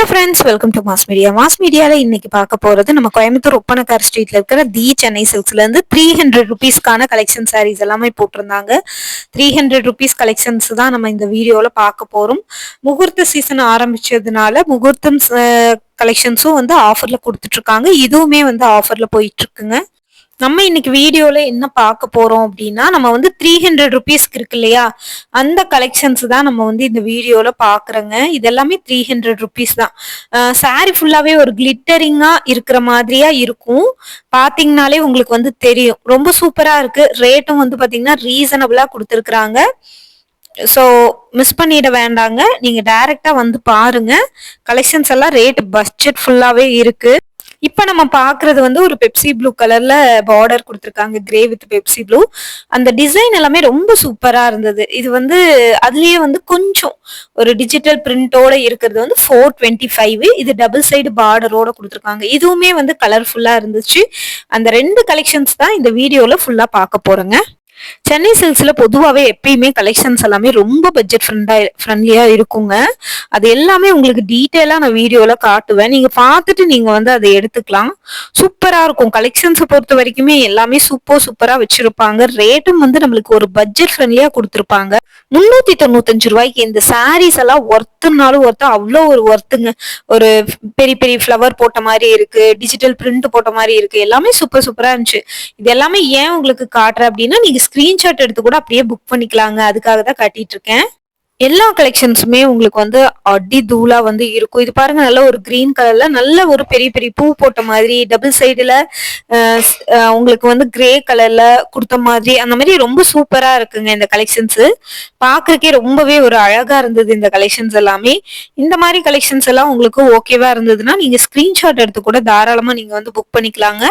Hello friends welcome to mass media mass மீடியாவில் இன்னைக்கு பார்க்க போறது நம்ம கோயம்புத்தூர் ஒப்பனக்கார் ஸ்ட்ரீட்ல இருக்கிற தி சென்னை சில்க்ஸ்ல இருந்து த்ரீ ஹண்ட்ரட் ருபீஸ்க்கான கலெக்ஷன் சாரீஸ் எல்லாமே போட்டிருந்தாங்க. த்ரீ ஹண்ட்ரட் ருபீஸ் கலெக்ஷன்ஸ் தான் நம்ம இந்த வீடியோவில் பார்க்க போறோம். முகூர்த்த சீசன் ஆரம்பிச்சதுனால முகூர்த்தம் கலெக்ஷன்ஸும் வந்து ஆஃபர்ல கொடுத்துட்ருக்காங்க இதுவுமே வந்து ஆஃபர்ல போயிட்டுருக்குங்க நம்ம இன்னைக்கு வீடியோல என்ன பார்க்க போறோம் அப்படின்னா நம்ம வந்து த்ரீ ஹண்ட்ரட் ருபீஸ்க்கு இருக்கு இல்லையா? அந்த கலெக்ஷன்ஸ் தான் நம்ம வந்து இந்த வீடியோல பாக்குறோங்க இதெல்லாமே த்ரீ ஹண்ட்ரட் ருபீஸ் தான். சாரி ஃபுல்லாவே ஒரு கிளிட்டரிங்கா இருக்கிற மாதிரியா இருக்கும். பாத்தீங்கனாலே உங்களுக்கு வந்து தெரியும். ரொம்ப சூப்பரா இருக்கு. ரேட்டும் வந்து பாத்தீங்கன்னா ரீசனபிளா கொடுத்துருக்குறாங்க. ஸோ மிஸ் பண்ணிட வேண்டாங்க. நீங்க டைரக்டா வந்து பாருங்க. கலெக்ஷன்ஸ் எல்லாம் ரேட் பட்ஜெட் ஃபுல்லாவே இருக்கு. இப்போ நம்ம பாக்குறது வந்து ஒரு பெப்சி ப்ளூ கலர்ல பார்டர் கொடுத்துருக்காங்க கிரே வித் பெப்சி ப்ளூ அந்த டிசைன் எல்லாமே ரொம்ப சூப்பரா இருந்தது. இது வந்து அதுலயே வந்து கொஞ்சம் ஒரு டிஜிட்டல் பிரிண்டோட இருக்கிறது வந்து ஃபோர் டுவெண்ட்டி ஃபைவ் இது டபுள் சைடு பார்டரோட கொடுத்துருக்காங்க. இதுவுமே வந்து கலர்ஃபுல்லா இருந்துச்சு. அந்த ரெண்டு கலெக்ஷன்ஸ் தான் இந்த வீடியோல ஃபுல்லா பார்க்க போறேங்க. சென்னை சில்ஸ்ல பொதுவாகவே எப்பயுமே கலெக்ஷன்ஸ் எல்லாமே ரொம்ப பட்ஜெட் ஃப்ரெண்டா ஃப்ரெண்ட்லியா இருக்குங்க. அது எல்லாமே உங்களுக்கு டீட்டெயிலா நான் வீடியோல காட்டுவேன். நீங்க பார்த்துட்டு நீங்க வந்து அதை எடுத்துக்கலாம். சூப்பரா இருக்கும். கலெக்ஷன்ஸை பொறுத்த வரைக்குமே எல்லாமே சூப்பர் சூப்பரா வச்சிருப்பாங்க. ரேட்டும் வந்து நம்மளுக்கு ஒரு பட்ஜெட் ஃப்ரெண்ட்லியா கொடுத்துருப்பாங்க. முன்னூத்தி தொண்ணூத்தஞ்சு ரூபாய்க்கு இந்த சாரீஸ் எல்லாம் ஒர்த்துனாலும் ஒர்த்து அவ்வளோ ஒரு ஒர்த்துங்க ஒரு பெரிய பெரிய ஃப்ளவர் போட்ட மாதிரி இருக்கு டிஜிட்டல் பிரிண்ட் போட்ட மாதிரி இருக்கு. எல்லாமே சூப்பர் சூப்பரா இருந்துச்சு. இது எல்லாமே ஏன் உங்களுக்கு காட்டுறேன் அப்படின்னா நீங்க ஸ்கிரீன்ஷாட் எடுத்து கூட அப்படியே புக் பண்ணிக்கலாங்க. அதுக்காக தான் காட்டிட்டு இருக்கேன். எல்லா கலெக்ஷன்ஸுமே உங்களுக்கு வந்து அடி தூளா வந்து இருக்கும். இது பாருங்க நல்ல ஒரு கிரீன் கலர்ல நல்ல ஒரு பெரிய பெரிய பூ போட்ட மாதிரி டபுள் சைடுல உங்களுக்கு வந்து கிரே கலர்ல கொடுத்த மாதிரி அந்த மாதிரி ரொம்ப சூப்பரா இருக்குங்க இந்த கலெக்ஷன்ஸ் பாக்குறக்கே ரொம்பவே ஒரு அழகா இருந்தது இந்த கலெக்ஷன்ஸ் எல்லாமே. இந்த மாதிரி கலெக்ஷன்ஸ் எல்லாம் உங்களுக்கு ஓகேவா இருந்ததுன்னா நீங்க ஸ்கிரீன்ஷாட் எடுத்து கூட தாராளமா நீங்க வந்து புக் பண்ணிக்கலாங்க.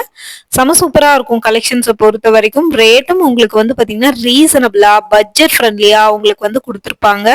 செம சூப்பரா இருக்கும் கலெக்ஷன்ஸை பொறுத்த வரைக்கும் ரேட்டும் உங்களுக்கு வந்து பாத்தீங்கன்னா ரீசனபிளா பட்ஜெட் ஃப்ரெண்ட்லியா உங்களுக்கு வந்து கொடுத்துருப்பாங்க.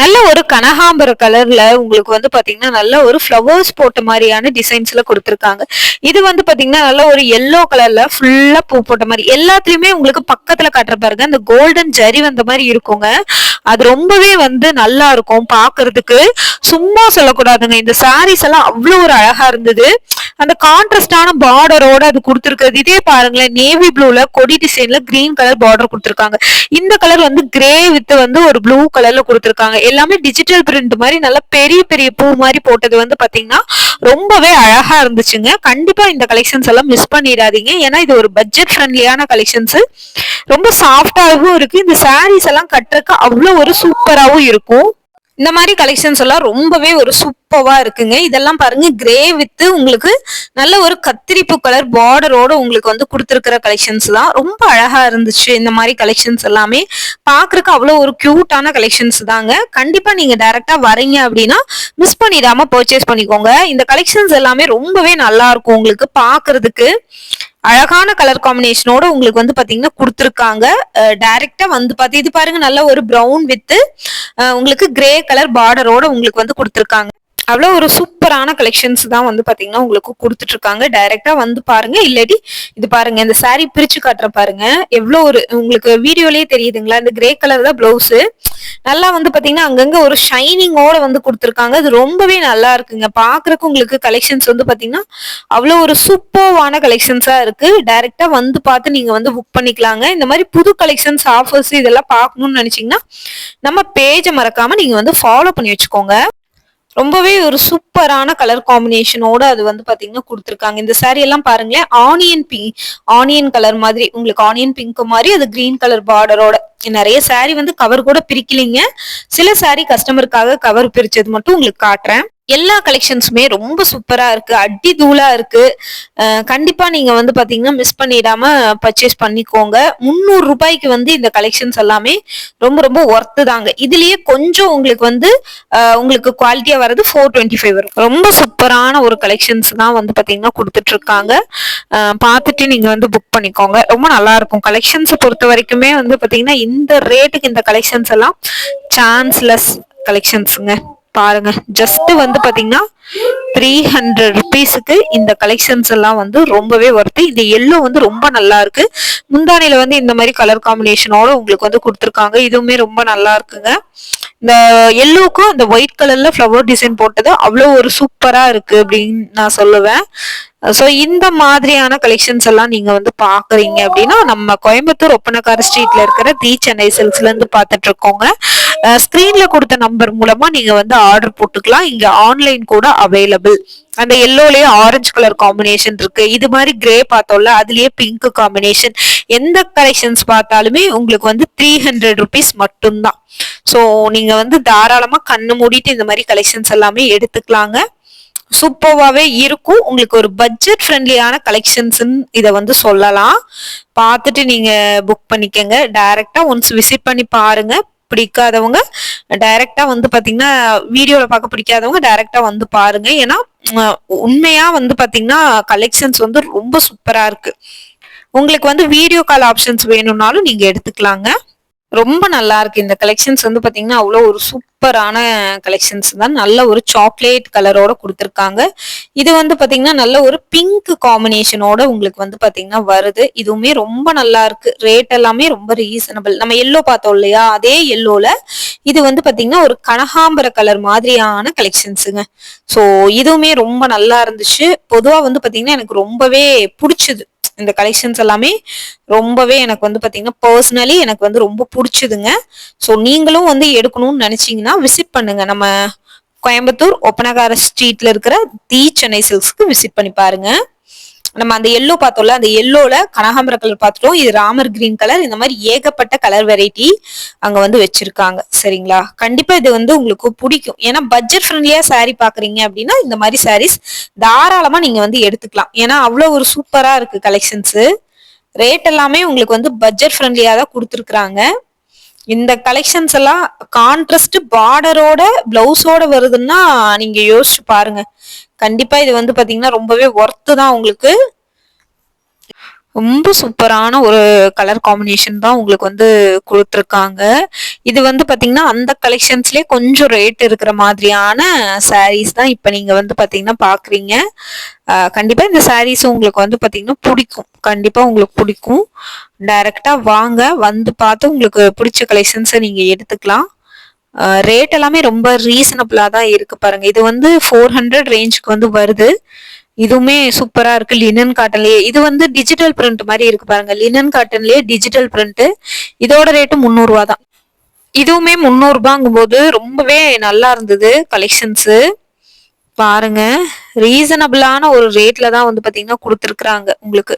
நல்ல ஒரு கனகாம்பர கலர்ல உங்களுக்கு வந்து பாத்தீங்கன்னா நல்ல ஒரு ஃப்ளவர்ஸ் போட்ட மாதிரியான டிசைன்ஸ்ல கொடுத்துருக்காங்க. இது வந்து பாத்தீங்கன்னா நல்ல ஒரு எல்லோ கலர்ல ஃபுல்லா பூ போட்ட மாதிரி எல்லாத்துலயுமே உங்களுக்கு பக்கத்துல காட்டுற பாருங்க. அந்த கோல்டன் ஜரி வந்த மாதிரி இருக்குங்க. அது ரொம்பவே வந்து நல்லா இருக்கும் பாக்குறதுக்கு. சும்மா சொல்லக்கூடாதுங்க. இந்த சாரீஸ் எல்லாம் அவ்வளோ ஒரு அழகா இருந்தது. அந்த கான்ட்ராஸ்டான பார்டரோட அது கொடுத்துருக்கிறது. இதே பாருங்களேன். நேவி ப்ளூல கொடி டிசைன்ல கிரீன் கலர் பார்டர் கொடுத்துருக்காங்க. இந்த கலர் வந்து கிரே வித் வந்து ஒரு ப்ளூ கலர்ல கொடுத்துருக்காங்க. எல்லாமே டிஜிட்டல் பிரிண்ட் மாதிரி நல்ல பெரிய பெரிய பூ மாதிரி போட்டது வந்து பாத்தீங்கன்னா ரொம்பவே அழகா இருந்துச்சுங்க. கண்டிப்பா இந்த கலெக்ஷன்ஸ் எல்லாம் மிஸ் பண்ணிடாதீங்க. ஏன்னா இது ஒரு பட்ஜெட் ஃப்ரெண்ட்லியான கலெக்ஷன்ஸ் ரொம்ப சாஃப்டாகவும் இருக்கு. இந்த சாரீஸ் எல்லாம் கட்டுறதுக்கு அவ்வளோ ஒரு சூப்பராகவும் இருக்கும். இந்த மாதிரி கலெக்ஷன்ஸ் எல்லாம் ரொம்பவே ஒரு சூப்பவா இருக்குங்க. இதெல்லாம் பாருங்க கிரே வித்து உங்களுக்கு நல்ல ஒரு கத்திரிப்பு கலர் பார்டரோட உங்களுக்கு வந்து கொடுத்துருக்கிற கலெக்ஷன்ஸ் தான். ரொம்ப அழகா இருந்துச்சு இந்த மாதிரி கலெக்ஷன்ஸ் எல்லாமே. பாக்குறதுக்கு அவ்வளோ ஒரு கியூட்டான கலெக்ஷன்ஸ் தாங்க. கண்டிப்பா நீங்க டைரக்டா வரீங்க அப்படின்னா மிஸ் பண்ணிடாம பர்ச்சேஸ் பண்ணிக்கோங்க. இந்த கலெக்ஷன்ஸ் எல்லாமே ரொம்பவே நல்லா இருக்கும் உங்களுக்கு பாக்குறதுக்கு. அழகான கலர் காம்பினேஷனோட உங்களுக்கு வந்து பாத்தீங்கன்னா கொடுத்துருக்காங்க. டைரக்டா வந்து பார்த்து இது பாருங்க நல்ல ஒரு ப்ரௌன் வித் உங்களுக்கு கிரே கலர் பார்டரோட உங்களுக்கு வந்து கொடுத்துருக்காங்க. அவ்வளோ ஒரு சூப்பரான கலெக்ஷன்ஸ் தான் வந்து பார்த்தீங்கன்னா உங்களுக்கு கொடுத்துட்ருக்காங்க. டைரெக்டாக வந்து பாருங்கள் இல்லாட்டி இது பாருங்க இந்த சாரீ பிரித்து காட்டுற பாருங்க. எவ்வளோ ஒரு உங்களுக்கு வீடியோலேயே தெரியுதுங்களா? இந்த கிரே கலர் தான் ப்ளவுஸு நல்லா வந்து பார்த்தீங்கன்னா அங்கங்கே ஒரு ஷைனிங்கோட வந்து கொடுத்துருக்காங்க. அது ரொம்பவே நல்லா இருக்குங்க. பார்க்குறக்கு உங்களுக்கு கலெக்ஷன்ஸ் வந்து பார்த்தீங்கன்னா அவ்வளோ ஒரு சூப்பர்வான கலெக்ஷன்ஸாக இருக்குது டைரெக்டாக வந்து பார்த்து நீங்கள் வந்து புக் பண்ணிக்கலாங்க. இந்த மாதிரி புது கலெக்ஷன்ஸ் ஆஃபர்ஸ் இதெல்லாம் பார்க்கணும்னு நினச்சிங்கன்னா நம்ம பேஜை மறக்காமல் நீங்கள் வந்து ஃபாலோ பண்ணி வச்சுக்கோங்க. ரொம்பவே ஒரு சூப்பரான கலர் காம்பினேஷனோட அது வந்து பாத்தீங்கன்னா கொடுத்துருக்காங்க. இந்த சாரி எல்லாம் பாருங்களேன் ஆனியன் பிங்க் ஆனியன் கலர் மாதிரி உங்களுக்கு ஆனியன் பிங்க் மாதிரி அது கிரீன் கலர் பார்டரோட நிறைய சாரி வந்து கவர் கூட பிரிக்கலிங்க. சில சாரி கஸ்டமருக்காக கவர் பிரிச்சது மட்டும் உங்களுக்கு காட்டுறேன். எல்லா கலெக்ஷன்ஸுமே ரொம்ப சூப்பரா இருக்கு. அடி தூளா இருக்கு. கண்டிப்பா நீங்க வந்து பாத்தீங்கன்னா மிஸ் பண்ணிடாம பர்ச்சேஸ் பண்ணிக்கோங்க. முந்நூறு ரூபாய்க்கு வந்து இந்த கலெக்ஷன்ஸ் எல்லாமே ரொம்ப ரொம்ப ஒர்த்து தாங்க. இதுலயே கொஞ்சம் உங்களுக்கு வந்து உங்களுக்கு குவாலிட்டியா வர்றது ஃபோர் டுவெண்ட்டி ஃபைவ் வரும். ரொம்ப சூப்பரான ஒரு கலெக்ஷன்ஸ் தான் வந்து பாத்தீங்கன்னா கொடுத்துட்டு இருக்காங்க பார்த்துட்டு நீங்க வந்து புக் பண்ணிக்கோங்க. ரொம்ப நல்லா இருக்கும். கலெக்ஷன்ஸை பொறுத்த வரைக்குமே வந்து பாத்தீங்கன்னா இந்த ரேட்டுக்கு இந்த கலெக்ஷன்ஸ் எல்லாம் சான்ஸ்லெஸ் கலெக்ஷன்ஸுங்க பாருங்க. ஜஸ்ட் வந்து பாத்தீங்கன்னா த்ரீ ஹண்ட்ரட் ருபீஸுக்கு இந்த கலெக்ஷன்ஸ் எல்லாம் வந்து ரொம்பவே ஒர்த்து இந்த எல்லோ வந்து ரொம்ப நல்லா இருக்கு. முந்தானில வந்து இந்த மாதிரி கலர் காம்பினேஷனோட உங்களுக்கு வந்து கொடுத்துருக்காங்க. இதுவுமே ரொம்ப நல்லா இருக்குங்க. இந்த எல்லோக்கும் இந்த ஒயிட் கலர்ல ஃப்ளவர் டிசைன் போட்டது அவ்வளோ ஒரு சூப்பரா இருக்கு அப்படின்னு நான் சொல்லுவேன். ஸோ இந்த மாதிரியான கலெக்ஷன்ஸ் எல்லாம் நீங்க வந்து பாக்குறீங்க அப்படின்னா நம்ம கோயம்புத்தூர் ஒப்பனக்கார ஸ்ட்ரீட்ல இருக்கிற தி சென்னை செல்ஸ்ல இருந்து பார்த்துட்டு இருக்கோங்க. ஸ்கிரீன்ல கொடுத்த நம்பர் மூலமா நீங்க வந்து ஆர்டர் போட்டுக்கலாம். இங்க ஆன்லைன் கூட அவைலபிள் அந்த எல்லோலயே ஆரஞ்சு கலர் காம்பினேஷன் இருக்கு. இது மாதிரி கிரே பார்த்தோம்ல அதுலயே பிங்க் காம்பினேஷன் எந்த கலெக்ஷன்ஸ் பார்த்தாலுமே உங்களுக்கு வந்து த்ரீ ஹண்ட்ரட் ருபீஸ் மட்டும்தான். ஸோ நீங்க வந்து தாராளமா கண்ணு மூடிட்டு இந்த மாதிரி கலெக்ஷன்ஸ் எல்லாமே எடுத்துக்கலாங்க. சூப்பர்வாவே இருக்கும். உங்களுக்கு ஒரு பட்ஜெட் ஃப்ரெண்ட்லியான கலெக்ஷன்ஸ் இதை வந்து சொல்லலாம். பார்த்துட்டு நீங்க புக் பண்ணிக்கங்க. டைரக்டா ஒன்ஸ் விசிட் பண்ணி பாருங்க. பிடிக்காதவங்க டைரக்டா வந்து பாத்தீங்கன்னா வீடியோல பார்க்க பிடிக்காதவங்க டைரக்டா வந்து பாருங்க. ஏன்னா உண்மையா வந்து பாத்தீங்கன்னா கலெக்ஷன்ஸ் வந்து ரொம்ப சூப்பரா இருக்கு. உங்களுக்கு வந்து வீடியோ கால் ஆப்ஷன்ஸ் வேணும்னாலும் நீங்க எடுத்துக்கலாங்க. ரொம்ப நல்லா இருக்கு. இந்த கலெக்ஷன்ஸ் வந்து பாத்தீங்கன்னா அவ்வளோ ஒரு சூப்பரான கலெக்ஷன்ஸ் தான். நல்ல ஒரு சாக்லேட் கலரோட கொடுத்துருக்காங்க. இது வந்து பாத்தீங்கன்னா நல்ல ஒரு பிங்க் காம்பினேஷனோட உங்களுக்கு வந்து பாத்தீங்கன்னா வருது. இதுவுமே ரொம்ப நல்லா இருக்கு. ரேட் எல்லாமே ரொம்ப ரீசனபிள் நம்ம எல்லோ பார்த்தோம் இல்லையா? அதே எல்லோல இது வந்து பாத்தீங்கன்னா ஒரு கனகாம்பர கலர் மாதிரியான கலெக்ஷன்ஸுங்க ஸோ இதுவுமே ரொம்ப நல்லா இருந்துச்சு. பொதுவா வந்து பாத்தீங்கன்னா எனக்கு ரொம்பவே பிடிச்சது. இந்த கலெக்ஷன்ஸ் எல்லாமே ரொம்பவே எனக்கு வந்து பார்த்தீங்கன்னா பர்சனலி எனக்கு வந்து ரொம்ப பிடிச்சதுங்க. ஸோ நீங்களும் வந்து எடுக்கணும்னு நினச்சிங்கன்னா விசிட் பண்ணுங்க. நம்ம கோயம்புத்தூர் ஒப்பனகார ஸ்ட்ரீட்ல இருக்கிற தி சென்னை சில்க்ஸ்க்கு விசிட் பண்ணி பாருங்க. நம்ம அந்த எல்லோ பார்த்தோம்ல அந்த எல்லோல கனகாம்பர கலர் பார்த்துட்டோம். இது ராமர் கிரீன் கலர் இந்த மாதிரி ஏகப்பட்ட கலர் வெரைட்டி அங்க வந்து வச்சிருக்காங்க. சரிங்களா? கண்டிப்பா இது வந்து உங்களுக்கு பிடிக்கும். ஏன்னா பட்ஜெட் ஃப்ரெண்ட்லியா சாரி பாக்குறீங்க அப்படின்னா இந்த மாதிரி சாரீஸ் தாராளமா நீங்க வந்து எடுத்துக்கலாம். ஏன்னா அவ்வளவு ஒரு சூப்பரா இருக்கு கலெக்ஷன்ஸ் ரேட் எல்லாமே உங்களுக்கு வந்து பட்ஜெட் ஃப்ரெண்ட்லியா தான் கொடுத்துருக்குறாங்க. இந்த கலெக்ஷன்ஸ் எல்லாம் கான்ட்ரஸ்ட் பார்டரோட பிளவுஸோட வருதுன்னா நீங்க யோசிச்சு பாருங்க. கண்டிப்பா இது வந்து பாத்தீங்கன்னா ரொம்பவே ஒர்த்து தான் உங்களுக்கு. ரொம்ப சூப்பரான ஒரு கலர் காம்பினேஷன் தான் உங்களுக்கு வந்து கொடுத்துருக்காங்க. இது வந்து பார்த்தீங்கன்னா அந்த கலெக்ஷன்ஸ்லேயே கொஞ்சம் ரேட் இருக்கிற மாதிரியான சாரீஸ் தான் இப்போ நீங்கள் வந்து பார்த்தீங்கன்னா பார்க்குறீங்க கண்டிப்பாக இந்த சாரீஸ் உங்களுக்கு வந்து பார்த்தீங்கன்னா பிடிக்கும். கண்டிப்பாக உங்களுக்கு பிடிக்கும். டைரக்டா வாங்க வந்து பார்த்து உங்களுக்கு பிடிச்ச கலெக்ஷன்ஸை நீங்க எடுத்துக்கலாம். ரேட் எல்லாமே ரொம்ப ரீசனபிளா தான் இருக்கு பாருங்க. இது வந்து ஃபோர் ஹண்ட்ரட் ரேஞ்சுக்கு வந்து வருது. இதுவுமே சூப்பரா இருக்கு லினன் காட்டன்லயே இது வந்து டிஜிட்டல் பிரிண்ட் மாதிரி இருக்கு பாருங்க. லினன் காட்டன்லயே டிஜிட்டல் பிரிண்ட் இதோட ரேட்டு முந்நூறுவா தான். இதுவுமே முந்நூறுபாங்கும் போது ரொம்பவே நல்லா இருந்தது கலெக்ஷன்ஸ் பாருங்க. ரீசனபிளான ஒரு ரேட்ல தான் வந்து பாத்தீங்கன்னா கொடுத்துருக்குறாங்க உங்களுக்கு.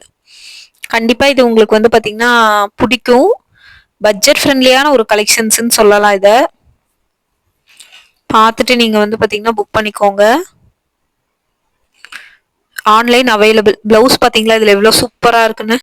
கண்டிப்பா இது உங்களுக்கு வந்து பாத்தீங்கன்னா பிடிக்கும். பட்ஜெட் ஃப்ரெண்ட்லியான ஒரு கலெக்ஷன்ஸ்ன்னு சொல்லலாம் இதை. பார்த்துட்டு நீங்கள் வந்து பார்த்தீங்கன்னா புக் பண்ணிக்கோங்க. ஆன்லைன் அவைலபிள் ப்ளவுஸ் பார்த்தீங்களா இதில் எவ்வளோ சூப்பராக இருக்குன்னு.